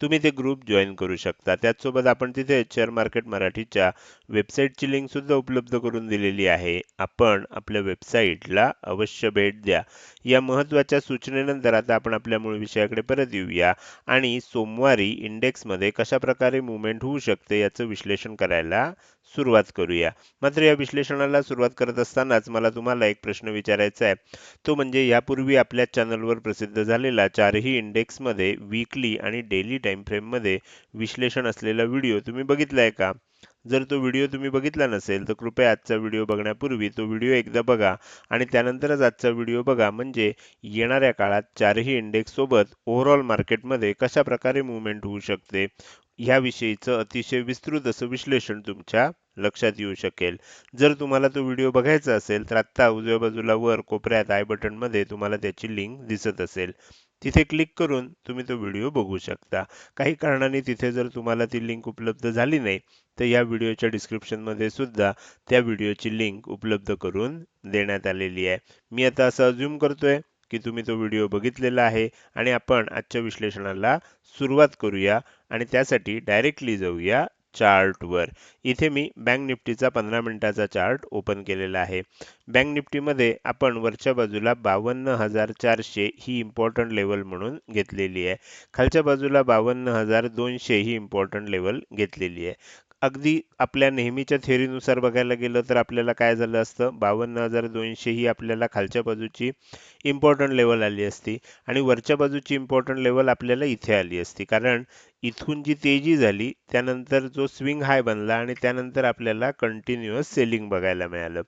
तुम्ही ते group join करू शकता. त्याचसोबत आपण तिथे शेअर मार्केट मराठीच्या वेबसाईटची लिंकसुद्धा उपलब्ध करून दिलेली आहे. आपण आपल्या वेबसाईटला अवश्य भेट द्या. या महत्त्वाच्या सूचनेनंतर आता आपण आपल्या मूळ विषयाकडे परत येऊया. आणि सोमवारी इंडेक्समध्ये कशाप्रकारे मुवमेंट होऊ शकते याचं विश्लेषण करायला सुरुवात करूया. मात्र या विश्लेषणाला सुरुवात करत असतानाच मला तुम्हाला एक प्रश्न विचारायचा आहे. तो म्हणजे यापूर्वी आपल्या चॅनलवर प्रसिद्ध झालेला चारही इंडेक्समध्ये वीकली आणि डेली टाइम फ्रेममध्ये विश्लेषण असलेला व्हिडिओ तुम्ही बघितला आहे का? जर तो व्हिडिओ तुम्ही बघितला नसेल तर कृपया आजचा व्हिडिओ बघण्यापूर्वी तो व्हिडिओ एकदा बघा आणि त्यानंतरच आजचा व्हिडिओ बघा. म्हणजे येणाऱ्या काळात चारही इंडेक्स सोबत ओव्हरऑल मार्केटमध्ये कशा प्रकारे मुवमेंट होऊ शकते? ह्याविषयीचं अतिशय विस्तृत असं विश्लेषण तुमच्या लक्षात येऊ शकेल. जर तुम्हाला तो व्हिडिओ बघायचा असेल तर आत्ता उजव्या बाजूला वर कोपऱ्यात आय बटनमध्ये तुम्हाला त्याची लिंक दिसत असेल. तिथे क्लिक करून तुम्ही तो व्हिडिओ बघू शकता. काही कारणाने तिथे जर तुम्हाला ती लिंक उपलब्ध झाली नाही तर या व्हिडिओच्या डिस्क्रिप्शनमध्ये सुद्धा त्या व्हिडिओची लिंक उपलब्ध करून देण्यात आलेली आहे. मी आता असं अज्युम करतोय. की तुम्ही तो व्हिडिओ बघितलेला आहे आणि आपण आजच्या विश्लेषणाला सुरुवात करूया आणि त्यासाठी डायरेक्टली जाऊया चार्टवर इथे मी बँक निफ्टीचा पंधरा मिनिटाचा चार्ट ओपन केलेला आहे. बँक निफ्टीमध्ये आपण वरच्या बाजूला बावन्न हजार चारशे ही इम्पॉर्टंट लेवल म्हणून घेतलेली आहे. खालच्या बाजूला बावन्न हजार दोनशे ही इम्पॉर्टंट लेवल घेतलेली आहे. अगदी आपल्या नेहमीच्या थेअरीनुसार बघायला गेलं तर आपल्याला काय झालं असतं? बावन्न हजार दोनशे ही आपल्याला खालच्या बाजूची इम्पॉर्टंट लेवल आली असती आणि वरच्या बाजूची इम्पॉर्टंट लेवल आपल्याला इथे आली असती. कारण इथून जी तेजी झाली त्यानंतर जो स्विंग हाय बनला आणि त्यानंतर आपल्याला कंटिन्युअस सेलिंग बघायला मिळालं.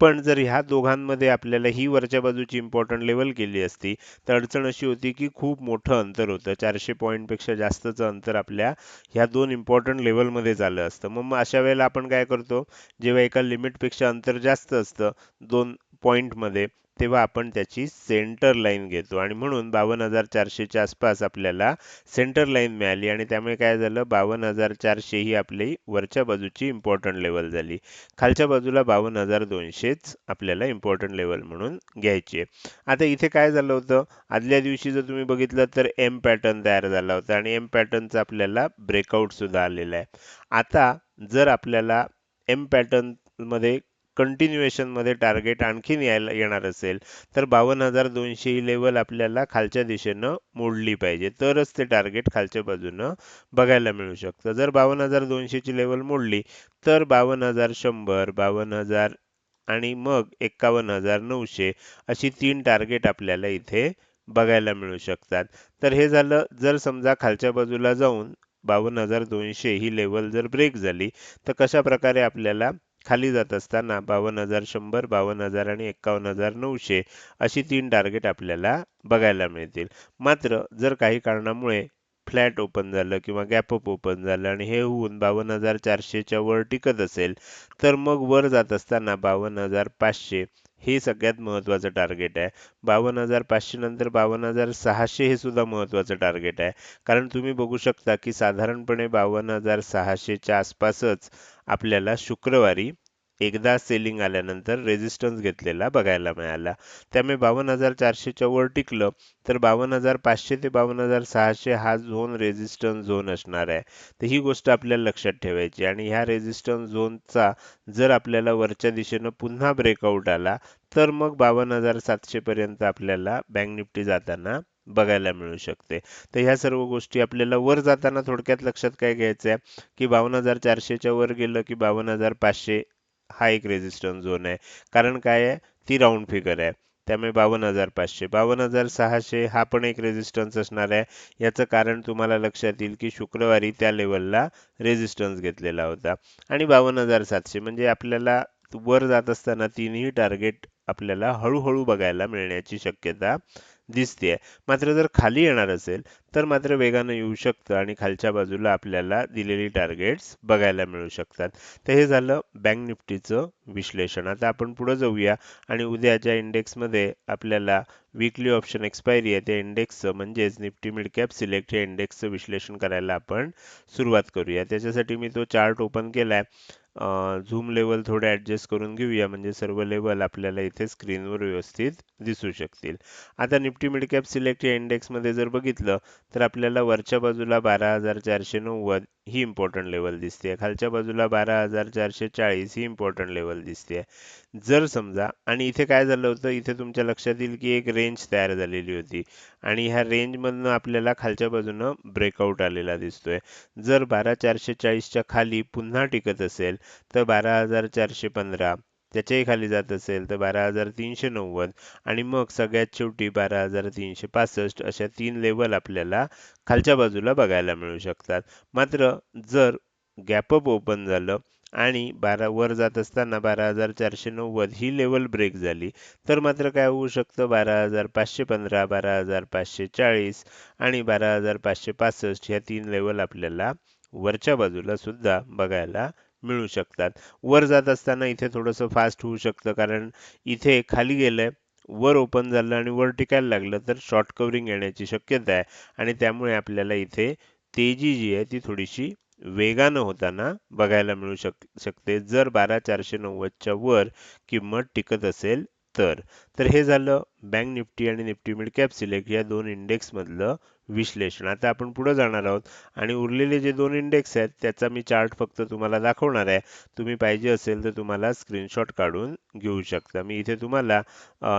पण जर ह्या दोघांमध्ये आपल्याला ही वरच्या बाजूची इम्पॉर्टंट लेवल केली असती तर अडचण अशी होती की खूप मोठं अंतर होतं. चारशे पॉईंटपेक्षा जास्तचं अंतर आपल्या ह्या दोन इम्पॉर्टंट लेवलमध्ये झालं असतं. मग अशा वेळेला आपण काय करतो? जेव्हा एका लिमिटपेक्षा अंतर जास्त असतं दोन पॉईंटमध्ये तेव्हा आपण त्याची सेंटर लाईन घेतो. आणि म्हणून बावन्न हजार चारशेच्या आसपास आपल्याला सेंटर लाईन मिळाली. आणि त्यामुळे काय झालं? बावन्न हजार चारशे ही आपली वरच्या बाजूची इम्पॉर्टंट लेवल झाली. खालच्या बाजूला बावन्न हजार दोनशेच आपल्याला इम्पॉर्टंट लेवल म्हणून घ्यायची आहे. आता इथे काय झालं होतं? आदल्या दिवशी जर तुम्ही बघितलं तर एम पॅटर्न तयार झाला होता. आणि एम पॅटर्नचा आपल्याला ब्रेकआउटसुद्धा आलेला आहे. आता जर आपल्याला एम पॅटर्नमध्ये कंटिन्युएशनमध्ये टार्गेट आणखीन यायला येणार असेल तर बावन्न हजार दोनशे ही लेवल आपल्याला खालच्या दिशेनं मोडली पाहिजे. तरच ते टार्गेट खालच्या बाजूनं बघायला मिळू शकतं. जर बावन्न हजार दोनशेची लेवल मोडली तर बावन्न हजार शंभर बावन्न हजार आणि मग एक्कावन्न हजार नऊशे अशी तीन टार्गेट आपल्याला इथे बघायला मिळू शकतात. तर हे झालं जर समजा खालच्या बाजूला जाऊन बावन्न हजार दोनशे ही लेवल जर ब्रेक झाली तर कशा प्रकारे आपल्याला खाली जात असताना बावन्न हजार शंभर बावन्न हजार आणि एक्कावन्न हजार नऊशे अशी तीन टार्गेट आपल्याला बघायला मिळतील. मात्र जर काही कारणामुळे फ्लॅट ओपन झालं किंवा गॅप अप ओपन झालं आणि हे होऊन बावन्न हजार चारशेच्या वर टिकत असेल तर मग वर जात असताना बावन्न हजार पाचशे हे सगळ्यात महत्त्वाचं टार्गेट आहे. बावन्न हजार पाचशे नंतर बावन्न हजार सहाशे हे सुद्धा महत्त्वाचं टार्गेट आहे. कारण तुम्ही बघू शकता की साधारणपणे बावन्न हजार सहाशेच्या आसपासच आपल्याला शुक्रवारी एकदा सेलिंग आल्यानंतर रेजिस्टन्स घेतलेला बघायला मिळाला. त्यामुळे बावन्न हजार चारशेच्या वर टिकलं तर बावन्न हजार पाचशे ते बावन्न हजार सहाशे हा झोन रेजिस्टन्स झोन असणार आहे. तर ही गोष्ट आपल्याला लक्षात ठेवायची आणि ह्या रेजिस्टन्स झोनचा जर आपल्याला वरच्या दिशेनं पुन्हा ब्रेकआउट आला तर मग बावन्न हजार सातशेपर्यंत आपल्याला बँक निफ्टी जाताना बघायला मिळू शकते. तर ह्या सर्व गोष्टी आपल्याला वर जाताना थोडक्यात लक्षात काय घ्यायचं आहे की बावन्न हजार चारशेच्या वर गेलं की बावन्न हजार पाचशे हा एक रेजिस्टन्स झोन आहे. कारण काय आहे? ती राऊंड फिगर आहे. त्यामुळे बावन्न हजार पाचशे. बावन्न हजार सहाशे हा पण एक रेजिस्टन्स असणार आहे. याचं कारण तुम्हाला लक्षात येईल की शुक्रवारी त्या लेवलला रेजिस्टन्स घेतलेला होता. आणि बावन्न हजार सातशे म्हणजे आपल्याला वर जात असताना तिन्ही टार्गेट आपल्याला हळूहळू बघायला मिळण्याची शक्यता दिसते मात्र जर खाली येणार असेल तर मात्र वेगानं येऊ शकतं आणि खालच्या बाजूला आपल्याला दिलेली टार्गेट्स बघायला मिळू शकतात. तर हे झालं बँक निफ्टीचं विश्लेषण. आता आपण पुढे जाऊया आणि उद्याच्या इंडेक्समध्ये आपल्याला वीकली ऑप्शन एक्सपायरी आहे त्या इंडेक्सचं म्हणजेच निफ्टी मिड कॅप सिलेक्ट या इंडेक्सचं विश्लेषण करायला आपण सुरुवात करूया. त्याच्यासाठी मी तो चार्ट ओपन केला आहे झूम लेवल थोडे ॲडजस्ट करून घेऊया. म्हणजे सर्व लेवल आपल्याला इथे स्क्रीनवर व्यवस्थित दिसू शकतील. आता निफ्टी मिडकॅप सिलेक्ट या इंडेक्समध्ये जर बघितलं तर आपल्याला वरच्या बाजूला बारा हजार चारशे नव्वद ही इम्पॉर्टंट लेवल दिसते खालच्या बाजूला बारा हजार चारशे चाळीस ही इम्पॉर्टंट लेवल दिसते जर समजा आणि इथे काय झालं होतं इथे तुमच्या लक्षात येईल की एक रेंज तयार झालेली होती. आणि ह्या रेंजमधनं आपल्याला खालच्या बाजूनं ब्रेकआउट आलेला दिसतोय. जर बारा चारशे चाळीसच्या खाली पुन्हा टिकत असेल तर बारा हजार चारशे पंधरा त्याच्याही खाली जात असेल तर बारा हजार तीनशे नव्वद आणि मग सगळ्यात शेवटी बारा हजार तीनशे पासष्ट अशा तीन लेवल आपल्याला खालच्या बाजूला बघायला मिळू शकतात. मात्र जर गॅपअप ओपन झालं आणि बारा वर जात असताना बारा हजार चारशे नव्वद ही लेवल ब्रेक झाली तर मात्र काय होऊ शकतं? बारा हजार पाचशे पंधरा बारा हजार पाचशे चाळीस आणि बारा हजार पाचशे पासष्ट ह्या तीन लेवल आपल्याला वरच्या बाजूला सुद्धा बघायला मिळू शकतात. वर जात असताना इथे थोडंसं फास्ट होऊ शकतं कारण इथे खाली गेलंय वर ओपन झालं आणि वर टिकायला लागलं तर शॉर्ट कव्हरिंग येण्याची शक्यता आहे. आणि त्यामुळे आपल्याला इथे तेजी जी आहे ती थोडीशी वेगानं होताना बघायला मिळू शक शकते. जर बारा चारशे नव्वदच्या वर किंमत टिकत असेल तर. तर हे झालं बँक निफ्टी आणि निफ्टी मिड कॅप सिलेक्ट या दोन इंडेक्स मधलं विश्लेषण. आता आपण पुढे जाणार आहोत. आणि उरलेले जे दोन इंडेक्स आहेत त्याचा मी चार्ट फक्त तुम्हाला दाखवणार आहे. तुम्ही पाहिजे असेल तर तुम्हाला स्क्रीनशॉट काढून घेऊ शकता. मी इथे तुम्हाला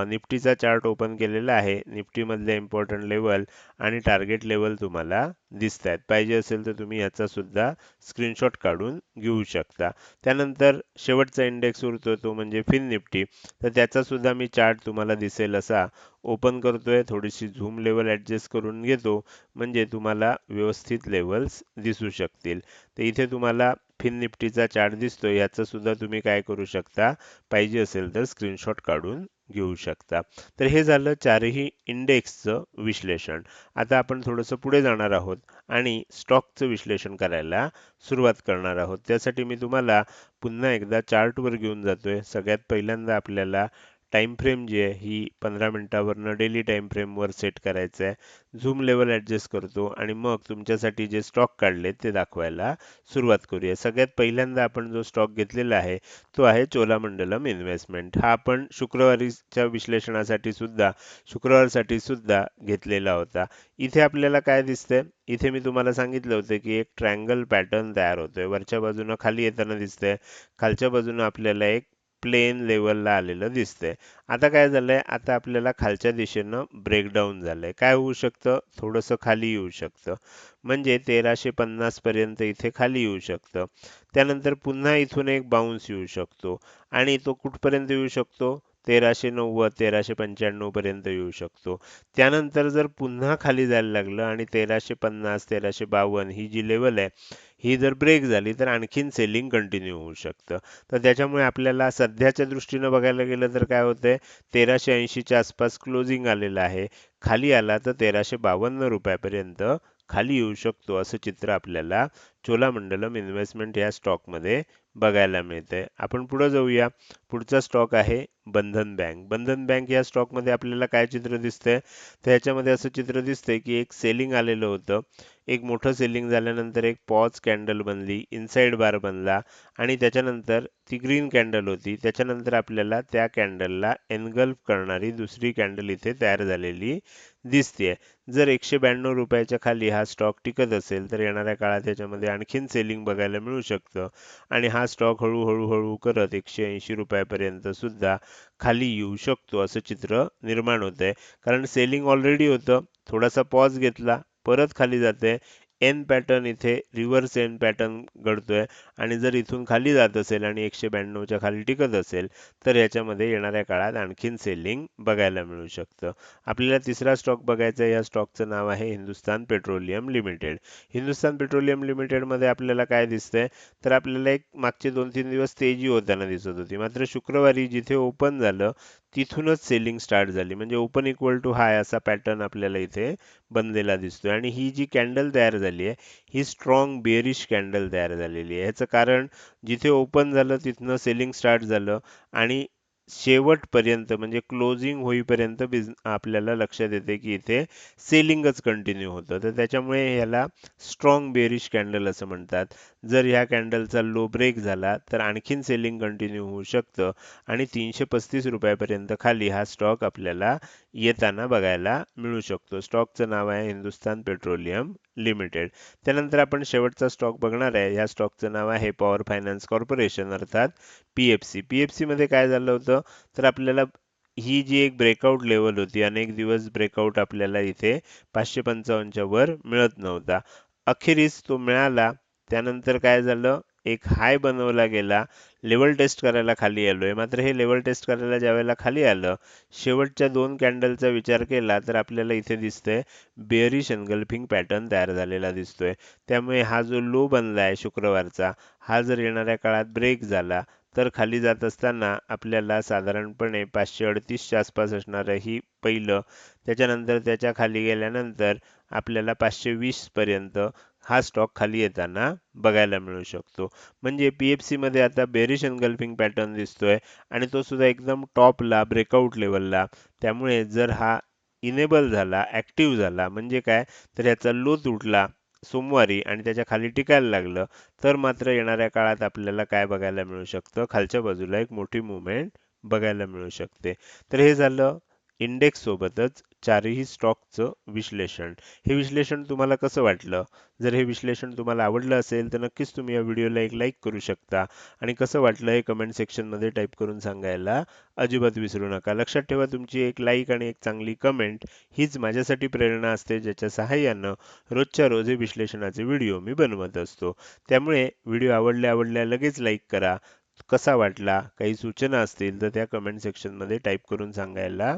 निफ्टीचा चार्ट ओपन केलेला आहे. निफ्टीमधले इम्पॉर्टंट लेवल आणि टार्गेट लेवल तुम्हाला दिसत आहेत पाहिजे असेल तर तुम्ही याचा सुद्धा स्क्रीनशॉट काढून घेऊ शकता. त्यानंतर शेवटचा इंडेक्स उरतो तो म्हणजे फिन निफ्टी. तर त्याचा सुद्धा मी चार्ट तुम्हाला दिसेल असा. ओपन करतोय थोडीशी झूम लेवल ॲडजस्ट करून घेतो. म्हणजे तुम्हाला व्यवस्थित लेवल्स दिसू शकतील. तर इथे तुम्हाला फिन निफ्टीचा चार्ट दिसतोय. याचं सुद्धा तुम्ही काय करू शकता? पाहिजे असेल तर स्क्रीनशॉट काढून घेऊ शकता. तर हे झालं चारही इंडेक्सचं विश्लेषण. आता आपण थोडंसं पुढे जाणार आहोत आणि स्टॉकचं विश्लेषण करायला सुरुवात करणार आहोत. त्यासाठी मी तुम्हाला पुन्हा एकदा चार्टवर घेऊन जातोय. सगळ्यात पहिल्यांदा आपल्याला टाईम फ्रेम जी आहे ही पंधरा मिनटावरनं डेली टाईम फ्रेमवर सेट करायचं आहे. झूम लेवल ॲडजस्ट करतो आणि मग तुमच्यासाठी जे स्टॉक काढले ते दाखवायला सुरुवात करूया. सगळ्यात पहिल्यांदा आपण जो स्टॉक घेतलेला आहे तो आहे चोलामंडलम इन्व्हेस्टमेंट हा आपण शुक्रवारीच्या विश्लेषणासाठी सुद्धा शुक्रवारसाठी सुद्धा घेतलेला होता. इथे आपल्याला काय दिसतंय? इथे मी तुम्हाला सांगितलं होतं की एक ट्रँगल पॅटर्न तयार होतोय. वरच्या बाजूनं खाली येताना दिसतंय. खालच्या बाजूनं आपल्याला एक प्लेन लेवलला आलेलं दिसतंय. आता काय झालंय? आता आपल्याला खालच्या दिशेनं ब्रेकडाऊन झालंय. काय होऊ शकतं? थोडंसं खाली येऊ शकतं. म्हणजे तेराशे पन्नास पर्यंत इथे खाली येऊ शकतं. त्यानंतर पुन्हा इथून एक बाउन्स येऊ शकतो. आणि तो कुठपर्यंत येऊ शकतो? तेराशे नव्वद तेराशे पंच्याण्णव पर्यंत येऊ शकतो. त्यानंतर जर पुन्हा खाली जायला लागलं आणि तेराशे पन्नास तेराशे बावन्न ही जी लेवल आहे ही जर ब्रेक झाली तर आणखीन सेलिंग कंटिन्यू होऊ शकतं. तर त्याच्यामुळे आपल्याला सध्याच्या दृष्टीनं बघायला गेलं तर काय होतंय तेराशे ऐंशीच्या आसपास क्लोजिंग आलेलं आहे. खाली आला तर तेराशे बावन्न रुपयापर्यंत खाली येऊ शकतो असं चित्र आपल्याला चोलामंडलम इन्व्हेस्टमेंट या स्टॉकमध्ये बघायला मिळते आपण पुढे जाऊया. पुढचा स्टॉक आहे बंधन बँक. बंधन बँक या स्टॉकमध्ये आपल्याला काय चित्र दिसतंय? तर ह्याच्यामध्ये असं चित्र दिसतंय की एक सेलिंग आलेलं होतं. एक मोठं सेलिंग झाल्यानंतर एक पॉज कॅन्डल बनली इनसाइड बार बनला आणि त्याच्यानंतर ती ग्रीन कॅन्डल होती. त्याच्यानंतर आपल्याला त्या कॅन्डलला एनगल्फ करणारी दुसरी कॅन्डल इथे तयार झालेली दिसते जर एकशे ब्याण्णव रुपयाच्या खाली हा स्टॉक टिकत असेल तर येणाऱ्या काळात याच्यामध्ये आणखीन सेलिंग बघायला मिळू शकतं. आणि हा स्टॉक हळूहळू हळू करत एकशे ऐंशी रुपयापर्यंत सुद्धा खाली येऊ शकतो असं चित्र निर्माण होतंय. आहे कारण सेलिंग ऑलरेडी होतं. थोडासा पॉज घेतला परत खाली जाते एन पॅटर्न इथे रिव्हर्स एन पॅटर्न घडतोय. आणि जर इथून खाली जात असेल आणि एकशे ब्याण्णवच्या खाली टिकत असेल तर याच्यामध्ये येणाऱ्या काळात आणखीन सेलिंग बघायला मिळू शकतं. आपल्याला तिसरा स्टॉक बघायचा या स्टॉकचं नाव आहे Hindustan petroleum limited. Hindustan petroleum लिमिटेडमध्ये आपल्याला काय दिसतंय? तर आपल्याला एक मागचे दोन तीन दिवस तेजी होताना दिसत होती. मात्र शुक्रवारी जिथे ओपन झालं तिथूनच सेलिंग स्टार्ट झाली. म्हणजे ओपन इक्वल टू हाय असा पॅटर्न आपल्याला इथे बनलेला दिसतोय. आणि ही जी कॅन्डल तयार झाली आहे ही स्ट्रॉंग बेरिश कॅन्डल तयार झालेली आहे. ह्याचं कारण जिथे ओपन झालं तिथनं सेलिंग स्टार्ट झालं. आणि शेवटपर्यंत म्हणजे क्लोजिंग होईपर्यंत बिझ आपल्याला लक्षात येते की इथे सेलिंगच कंटिन्यू होतं. तर त्याच्यामुळे ह्याला स्ट्रॉंग बेरिश कॅन्डल असं म्हणतात. जर ह्या कॅन्डलचा लो ब्रेक झाला तर आणखीन सेलिंग कंटिन्यू होऊ शकतं. आणि तीनशे पस्तीस रुपयापर्यंत खाली हा स्टॉक आपल्याला येताना बघायला मिळू शकतो. स्टॉकचं नाव आहे हिंदुस्तान पेट्रोलियम लिमिटेड. त्यानंतर आपण शेवटचा स्टॉक बघणार आहे. या स्टॉकचं नाव आहे पॉवर फायनान्स कॉर्पोरेशन अर्थात P F C P F सीमध्ये काय झालं होतं? तर आपल्याला ही जी एक ब्रेकआउट लेवल होती अनेक दिवस ब्रेकआउट आपल्याला इथे पाचशे पंचावन्नच्या वर मिळत नव्हता. अखेरीस तो मिळाला. त्यानंतर काय झालं? एक हाय बनवला गेला. लेवल टेस्ट करायला खाली आलोय. मात्र हे लेवल टेस्ट करायला ज्यावेळेला खाली आलं शेवटच्या दोन कॅन्डलचा विचार केला तर आपल्याला इथे दिसतंय बेअरिश एनगल्फिंग पॅटर्न तयार झालेला दिसतोय. त्यामुळे हा जो लो बनला आहे शुक्रवारचा हा जर येणाऱ्या काळात ब्रेक झाला तर खाली जात असताना आपल्याला साधारणपणे पाचशे अडतीसच्या आसपास असणारं ही पहिलं. त्याच्यानंतर त्याच्याखाली गेल्यानंतर आपल्याला पाचशे वीसपर्यंत हा स्टॉक खाली येताना बघायला मिळू शकतो. म्हणजे पी एफ सीमध्ये आता बेरिश एनगल्फिंग पॅटर्न दिसतोय आणि तो सुद्धा एकदम टॉपला ब्रेकआउट लेवलला त्यामुळे जर हा इनेबल झाला ॲक्टिव्ह झाला म्हणजे काय? तर याचा लो तुटला. सोमवारी आणि त्याच्याखाली टिकायला लागलं तर मात्र येणाऱ्या काळात आपल्याला काय बघायला मिळू शकतं? खालच्या बाजूला एक मोठी मुवमेंट बघायला मिळू शकते. तर हे झालं. इंडेक्स सोबतच चारही स्टॉकचं विश्लेषण. हे विश्लेषण तुम्हाला कसं वाटलं? जर हे विश्लेषण तुम्हाला आवडलं असेल तर नक्कीच तुम्ही या व्हिडिओला एक लाईक करू शकता. आणि कसं वाटलं हे कमेंट सेक्शनमध्ये टाईप करून सांगायला अजिबात विसरू नका. लक्षात ठेवा तुमची एक लाईक आणि एक चांगली कमेंट हीच माझ्यासाठी प्रेरणा असते ज्याच्या सहाय्यानं रोजच्या रोज हे विश्लेषणाचे व्हिडिओ मी बनवत असतो. त्यामुळे व्हिडिओ आवडल्या आवडल्या लगेच लाईक करा. कसा वाटला काही सूचना असतील तर त्या कमेंट सेक्शनमध्ये टाईप करून सांगायला